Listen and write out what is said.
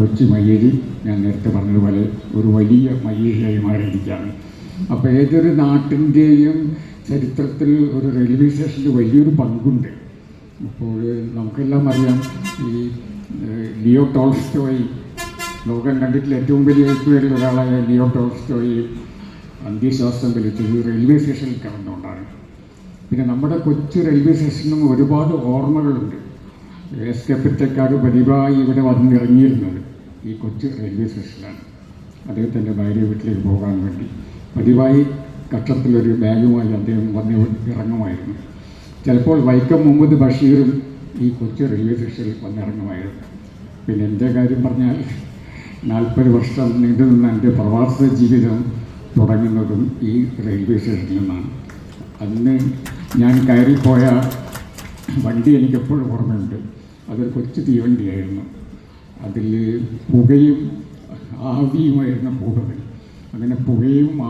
കൊച്ചു മയ്യഴി ഞാൻ നേരത്തെ പറഞ്ഞതുപോലെ ഒരു വലിയ മയ്യഴിയായി മാറിയിരിക്കുകയാണ്. അപ്പോൾ ഏതൊരു നാട്ടിന്റെയും ചരിത്രത്തിൽ ഒരു റെയിൽവേ സ്റ്റേഷന്റെ വലിയൊരു പങ്കുണ്ട്. അപ്പോൾ നമുക്കെല്ലാം അറിയാം ഈ ലിയോ ടോൾസ്റ്റോയി. ലോകം കണ്ടിട്ടുള്ള ഏറ്റവും വലിയ പേരിൽ ഒരാളായ ലിയോ ടോൾസ്റ്റോയി അന്ത്യശ്വാസം വലിച്ചത് റെയിൽവേ സ്റ്റേഷനിൽ കിടന്നുകൊണ്ടാണ്. പിന്നെ നമ്മുടെ കൊച്ചു റെയിൽവേ സ്റ്റേഷനും ഒരുപാട് ഓർമ്മകളുണ്ട്. എസ് കെ പിറ്റക്കാട് പതിവായി ഇവിടെ വന്നിറങ്ങിയിരുന്നത്. ഈ കൊച്ചു റെയിൽവേ സ്റ്റേഷനിലാണ് അദ്ദേഹത്തിന്റെ ഭാര്യ വീട്ടിലേക്ക് പോകാൻ വേണ്ടി പതിവായി കക്ഷത്തിലൊരു ബാഗുമായി അദ്ദേഹം വന്ന് ഇറങ്ങുമായിരുന്നു. ചിലപ്പോൾ വൈക്കം മുഹമ്മദ് ബഷീറും ഈ കൊച്ചു റെയിൽവേ സ്റ്റേഷനിൽ വന്നിറങ്ങുമായിരുന്നു പിന്നെ എന്റെ കാര്യം പറഞ്ഞാൽ നാൽപ്പത് വർഷം നീണ്ടു നിന്ന എന്റെ പ്രവാസ ജീവിതം തുടങ്ങുന്നതും ഈ റെയിൽവേ സ്റ്റേഷനിൽ നിന്നാണ്. അന്ന് ഞാൻ കയറിപ്പോയ വണ്ടി എനിക്കെപ്പോഴും ഓർമ്മയുണ്ട്. അതൊരു കൊച്ചു തീവണ്ടിയായിരുന്നു. അതിൽ പുകയും ആവിയുമായിരുന്നു കൂടുതൽ അങ്ങനെ പുകയും